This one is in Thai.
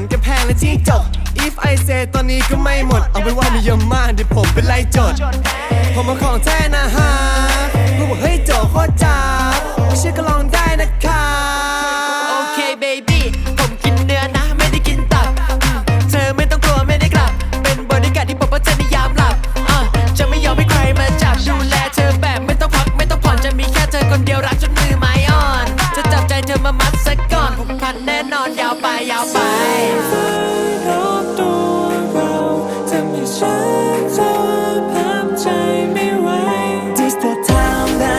อนกระแพงและที่จก if I say ตอนนี้ก็ไม่หมด เอาเป็นว่ามีเยอะมากเดี๋ยวผมเป็นไล่จด ผมมาของแท้นะฮะพวกบอกเฮ้ยโจโคตรจ้าไม่เชื่อก็ลองได้นะคะโอเคเบบี้ผมกินเนื้อนะ ไม่ได้กินตับ เธอไม่ต้องกลัวไม่ได้กลับ เป็นบริการที่ปกป้องเธอในยามหลับอะจะไม่ยอมให้ใครมาจับดูแลเธอแบบไม่ต้องพักไม่ต้องผ่อนจะมีแค่เธอคนเดียวรักจนมือ ก่อนผูกพันแน่นอนยาวไปยาวไป